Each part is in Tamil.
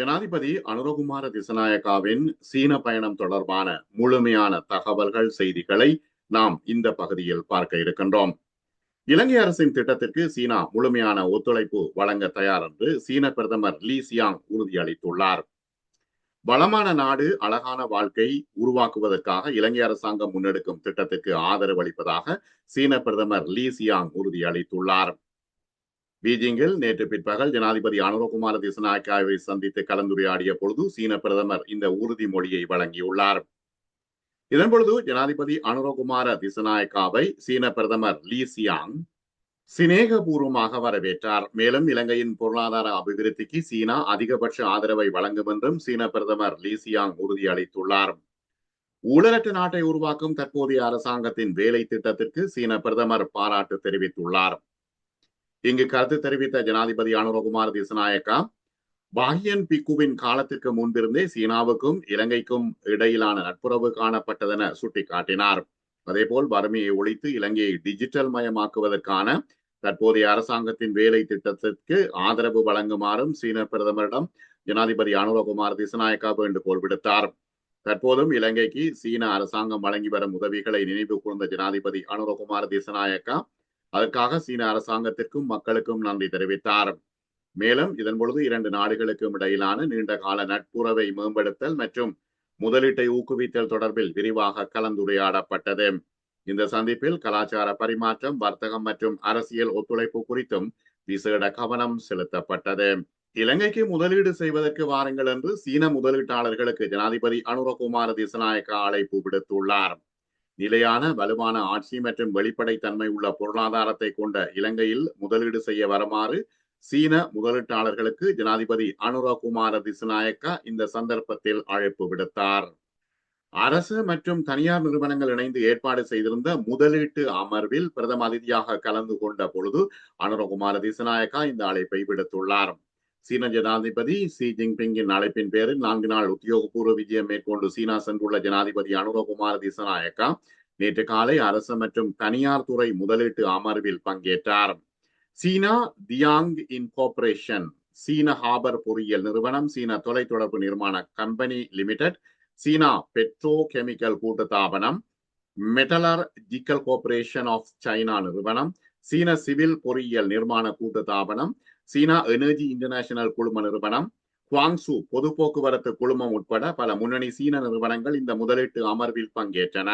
ஜனாதிபதி அனுரகுமார திசநாயக்காவின் சீன பயணம் தொடர்பான முழுமையான தகவல்கள் செய்திகளை நாம் இந்த பகுதியில் பார்க்க இருக்கின்றோம். இலங்கை அரசின் திட்டத்திற்கு சீனா முழுமையான ஒத்துழைப்பு வழங்க தயார் என்று சீன பிரதமர் லீ சியாங் உறுதியளித்துள்ளார். வளமான நாடு அழகான வாழ்க்கை உருவாக்குவதற்காக இலங்கை அரசாங்கம் முன்னெடுக்கும் திட்டத்திற்கு ஆதரவு அளிப்பதாக சீன பிரதமர் லீ சியாங் உறுதியளித்துள்ளார். பீஜிங்கில் நேற்று பிற்பகல் ஜனாதிபதி அனுரகுமார திசநாயக்காவை சந்தித்து கலந்துரையாடிய பொழுது சீன பிரதமர் இந்த உறுதிமொழியை வழங்கியுள்ளார். இதன்பொழுது ஜனாதிபதி அனுரகுமார திசநாயக்காவை சீன பிரதமர் லீ சியாங் சிநேகபூர்வமாக வரவேற்றார். மேலும் இலங்கையின் பொருளாதார அபிவிருத்திக்கு சீனா அதிகபட்ச ஆதரவை வழங்கும் என்றும் சீன பிரதமர் லீசியாங் உறுதியளித்துள்ளார். ஊழலற்ற நாட்டை உருவாக்கும் தற்போதைய அரசாங்கத்தின் வேலை திட்டத்திற்கு சீன பிரதமர் பாராட்டு தெரிவித்துள்ளார். இங்கு கருத்து தெரிவித்த ஜனாதிபதி அனுரகுமார் திசநாயக்கா பாகியன் பிக்குவின் காலத்திற்கு முன்பிருந்தே சீனாவுக்கும் இலங்கைக்கும் இடையிலான நட்புறவு காணப்பட்டதென சுட்டிக்காட்டினார். அதேபோல் வறுமையை ஒழித்து இலங்கையை டிஜிட்டல் மயமாக்குவதற்கான தற்போதைய அரசாங்கத்தின் வேலை திட்டத்திற்கு ஆதரவு வழங்குமாறும் சீன பிரதமரிடம் ஜனாதிபதி அனுரகுமார் திசநாயக்கா வேண்டுகோள் விடுத்தார். தற்போதும் இலங்கைக்கு சீன அரசாங்கம் வழங்கி வரும் உதவிகளை நினைவு கூர்ந்த ஜனாதிபதி அனுரகுமார் திசநாயக்கா அதற்காக சீன அரசாங்கத்திற்கும் மக்களுக்கும் நன்றி தெரிவித்தார். மேலும் இதன் பொழுது இரண்டு நாடுகளுக்கும் இடையிலான நீண்ட கால நட்புறவை மேம்படுத்தல் மற்றும் முதலீட்டை ஊக்குவித்தல் தொடர்பில் விரிவாக கலந்துரையாடப்பட்டது. இந்த சந்திப்பில் கலாச்சார பரிமாற்றம் வர்த்தகம் மற்றும் அரசியல் ஒத்துழைப்பு குறித்தும் விசேட கவனம் செலுத்தப்பட்டது. இலங்கைக்கு முதலீடு செய்வதற்கு வாருங்கள் என்று சீன முதலீட்டாளர்களுக்கு ஜனாதிபதி அனுரகுமார திசநாயக்கா அழைப்பு விடுத்துள்ளார். நிலையான வலுவான ஆட்சி மற்றும் வெளிப்படைத்தன்மை உள்ள பொருளாதாரத்தை கொண்ட இலங்கையில் முதலீடு செய்ய வருமாறு சீன முதலீட்டாளர்களுக்கு ஜனாதிபதி அனுரகுமார திசுநாயக்கா இந்த சந்தர்ப்பத்தில் அழைப்பு விடுத்தார். அரசு மற்றும் தனியார் நிறுவனங்கள் இணைந்து ஏற்பாடு செய்திருந்த முதலீட்டு அமர்வில் பிரதம அதிதியாக கலந்து கொண்ட பொழுது அனுரகுமார திசுநாயக்கா இந்த அழைப்பை விடுத்துள்ளார். சீன ஜனாதிபதி சி ஜின்பிங்கின் அழைப்பின் பேரில் நான்கு நாள் உத்தியோகபூர்வ விஜயம் மேற்கொண்டு சீனா சென்றுள்ள ஜனாதிபதி அனுரகுமார் திசநாயக்கா நேற்று காலை அரசு மற்றும் தனியார் துறை முதலீட்டு அமர்வில் பங்கேற்றார். சீனா தியாங் இன்கோபரேஷன் சீன ஹாபர் பொறியியல் நிறுவனம் சீன தொலைத்தொடர்பு நிர்மாண கம்பெனி லிமிடெட் சீனா பெட்ரோ கெமிக்கல் கூட்டுத்தாபனம் metallurgical corporation of China நிறுவனம் சீன சிவில் பொறியியல் நிர்மாண கூட்டுத்தாபனம் சீனா எனர்ஜி இன்டர்நேஷனல் குழும நிறுவனம் குவாங்சு பொது போக்குவரத்து குழுமம் உட்பட பல முன்னணி சீன நிறுவனங்கள் இந்த முதலீட்டு அமர்வில் பங்கேற்றன.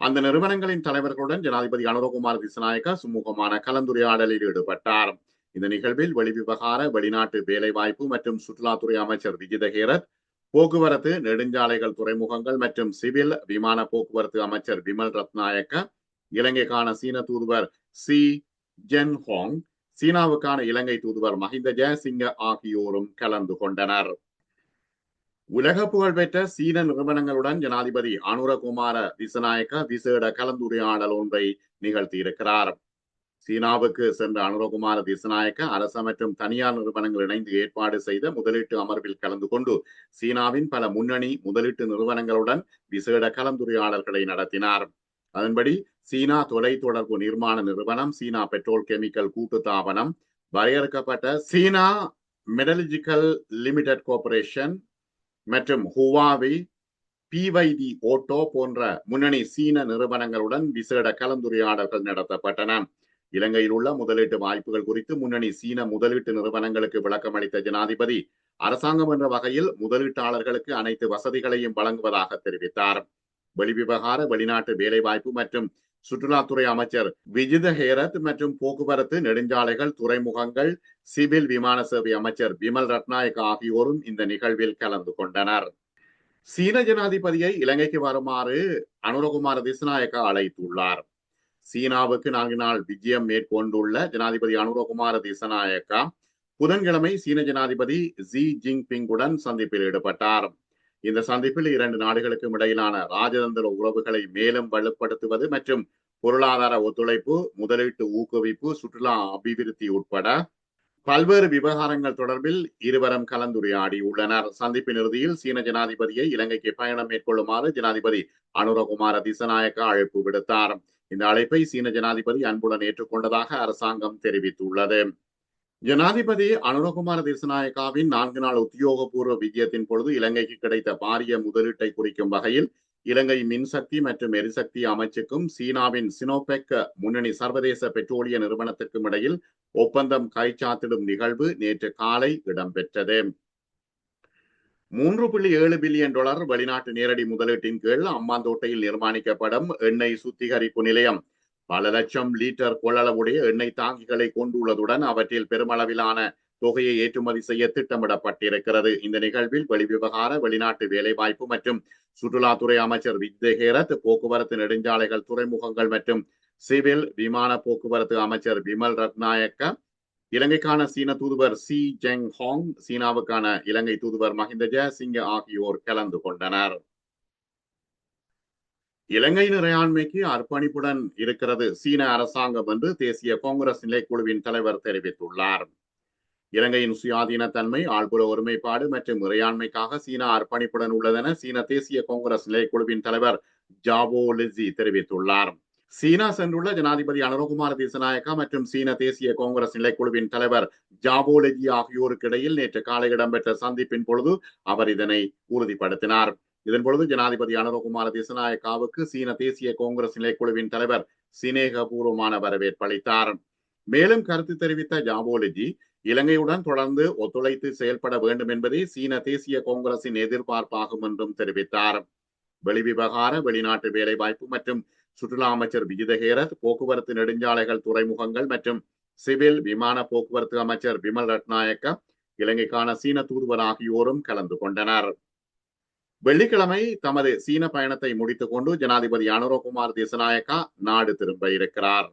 அந்த நிறுவனங்களின் தலைவர்களுடன் ஜனாதிபதி அனுரகுமார் திசநாயக்கா சுமூகமான கலந்துரையாடலில் ஈடுபட்டார். இந்த நிகழ்வில் வெளிவிவகார வெளிநாட்டு வேலைவாய்ப்பு மற்றும் சுற்றுலாத்துறை அமைச்சர் விஜித ஹேரத் போக்குவரத்து நெடுஞ்சாலைகள் துறைமுகங்கள் மற்றும் சிவில் விமான போக்குவரத்து அமைச்சர் விமல் ரத்நாயக்க இலங்கைக்கான சீன தூதுவர் சி. ஜென் ஹோங் சீனாவுக்கான இலங்கை தூதுவர் மஹிந்த ஜெயசிங்க ஆகியோரும் கலந்து கொண்டனர். உலக புகழ்பெற்ற சீன நிறுவனங்களுடன் ஜனாதிபதி அனுரகுமார திசநாயக்க விசேட கலந்துரையாடல் ஒன்றை நிகழ்த்தியிருக்கிறார் சீனாவுக்கு சென்ற அனுரகுமார திசநாயக்க அரச மற்றும் தனியார் நிறுவனங்கள் இணைந்து ஏற்பாடு செய்த முதலீட்டு அமர்வில் கலந்து கொண்டு சீனாவின் பல முன்னணி முதலீட்டு நிறுவனங்களுடன் விசேட கலந்துரையாடல்களை நடத்தினார். அதன்படி சீனா தொலைத்தொடர்பு நிர்மாண நிறுவனம் சீனா பெட்ரோல் கெமிக்கல் கூட்டுத்தாபனம் வரையறுக்கப்பட்ட சீனா மெடலஜிக்கல் லிமிடெட் கோர்பரேஷன் மற்றும் ஹுவாவி பிவைடி ஓட்டோ போன்ற முன்னணி சீன நிறுவனங்களுடன் விசேட கலந்துரையாடல்கள் நடத்தப்பட்டன. இலங்கையில் உள்ள முதலீட்டு வாய்ப்புகள் குறித்து முன்னணி சீன முதலீட்டு நிறுவனங்களுக்கு விளக்கம் அளித்த ஜனாதிபதி அரசாங்கம் என்ற வகையில் முதலீட்டாளர்களுக்கு அனைத்து வசதிகளையும் வழங்குவதாக தெரிவித்தார். வெளிவிவகார வெளிநாட்டு வேலைவாய்ப்பு மற்றும் சுற்றுலாத்துறை அமைச்சர் விஜித ஹேரத் மற்றும் போக்குவரத்து நெடுஞ்சாலைகள் துறைமுகங்கள் சிவில் விமான சேவை அமைச்சர் விமல் ரத்நாயக் ஆகியோரும் இந்த நிகழ்வில் கலந்து கொண்டனர். சீன ஜனாதிபதியை இலங்கைக்கு வருமாறு அனுரகுமார திசநாயக்கா அழைத்துள்ளார். சீனாவுக்கு நான்கு நாள் விஜயம் மேற்கொண்டுள்ள ஜனாதிபதி அனுரகுமார திசநாயக்கா புதன்கிழமை சீன ஜனாதிபதி ஜி ஜின்பிங்குடன் சந்திப்பில் ஈடுபட்டார். இந்த சந்திப்பில் இரண்டு நாடுகளுக்கும் இடையிலான ராஜதந்திர உறவுகளை மேலும் வலுப்படுத்துவது மற்றும் பொருளாதார ஒத்துழைப்பு முதலீட்டு ஊக்குவிப்பு சுற்றுலா அபிவிருத்தி உட்பட பல்வேறு விவகாரங்கள் தொடர்பில் இருவரும் கலந்துரையாடி உள்ளனர். சந்திப்பின் இறுதியில் சீன ஜனாதிபதியை இலங்கைக்கு பயணம் மேற்கொள்ளுமாறு ஜனாதிபதி அனுரகுமார திசநாயக்க அழைப்பு விடுத்தார். இந்த அழைப்பை சீன ஜனாதிபதி அன்புடன் ஏற்றுக்கொண்டதாக அரசாங்கம் தெரிவித்துள்ளது. ஜனாதிபதி அனுரகுமார தேசநாயக்காவின் நான்கு நாள் உத்தியோகபூர்வ விஜயத்தின் பொழுது இலங்கைக்கு கிடைத்த பாரிய முதலீட்டை குறிக்கும் வகையில் இலங்கை மின்சக்தி மற்றும் எரிசக்தி அமைச்சுக்கும் சீனாவின் சினோபெக் முன்னணி சர்வதேச பெட்ரோலிய நிறுவனத்திற்கும் இடையில் ஒப்பந்தம் கைச்சாத்திடும் நிகழ்வு நேற்று காலை இடம்பெற்றது. மூன்று புள்ளி ஏழு பில்லியன் டாலர் வெளிநாட்டு நேரடி முதலீட்டின் கீழ் அம்மாந்தோட்டையில் நிர்மாணிக்கப்படும் எண்ணெய் சுத்திகரிப்பு நிலையம் பல லட்சம் லீட்டர் கொள்ளளவுடைய எண்ணெய் தாங்கிகளை கொண்டுள்ளதுடன் அவற்றில் பெருமளவிலான தொகையை ஏற்றுமதி செய்ய திட்டமிடப்பட்டிருக்கிறது. இந்த நிகழ்வில் வெளிவிவகார வெளிநாட்டு வேலைவாய்ப்பு மற்றும் சுற்றுலாத்துறை அமைச்சர் வித்யகேரத் போக்குவரத்து நெடுஞ்சாலைகள் துறைமுகங்கள் மற்றும் சிவில் விமான போக்குவரத்து அமைச்சர் விமல் ரத்நாயக்க இலங்கைக்கான சீன தூதுவர் சி ஜெங் ஹாங் சீனாவுக்கான இலங்கை தூதுவர் மஹிந்த ஜெயசிங்க ஆகியோர் கலந்து கொண்டனர். இலங்கை இறையாண்மைக்கு அர்ப்பணிப்புடன் இருக்கிறது சீன அரசாங்கம் என்று தேசிய காங்கிரஸ் நிலைக்குழுவின் தலைவர் தெரிவித்துள்ளார். இலங்கையின் சுயாதீனத்தன்மை ஆழ்புல ஒருமைப்பாடு மற்றும் இறையாண்மைக்காக சீனா அர்ப்பணிப்புடன் உள்ளதென சீன தேசிய காங்கிரஸ் நிலைக்குழுவின் தலைவர் ஜாவோ லிஸி தெரிவித்துள்ளார். சீனா சென்றுள்ள ஜனாதிபதி அனுரகுமார் திசநாயக்கா மற்றும் சீன தேசிய காங்கிரஸ் நிலைக்குழுவின் தலைவர் ஜாவோ லெஜி ஆகியோருக்கு இடையில் நேற்று காலை இடம்பெற்ற சந்திப்பின் பொழுது அவர் இதனை உறுதிப்படுத்தினார். இதன் பொழுது ஜனாதிபதி அனுரகுமார திசநாயக்காவுக்கு சீன தேசிய காங்கிரஸ் நிலைக்குழுவின் தலைவர் சினேகபூர்வமான வரவேற்பு அளித்தார். மேலும் கருத்து தெரிவித்த ஜாபோலஜி இலங்கையுடன் தொடர்ந்து ஒத்துழைத்து செயல்பட வேண்டும் என்பதே சீன தேசிய காங்கிரசின் எதிர்பார்ப்பாகும் என்றும் தெரிவித்தார். வெளிவிவகார வெளிநாட்டு வேலைவாய்ப்பு மற்றும் சுற்றுலா அமைச்சர் விஜிதஹேரத் போக்குவரத்து நெடுஞ்சாலைகள் துறைமுகங்கள் மற்றும் சிவில் விமான போக்குவரத்து அமைச்சர் விமல் ரட்நாயக்க இலங்கைக்கான சீன தூதுவர் ஆகியோரும் கலந்து கொண்டனர். வெள்ளிக்கிழமை தமது சீன பயணத்தை முடித்துக் கொண்டு ஜனாதிபதி அனுரகுமார் திசநாயக்கா நாடு திரும்ப இருக்கிறார்.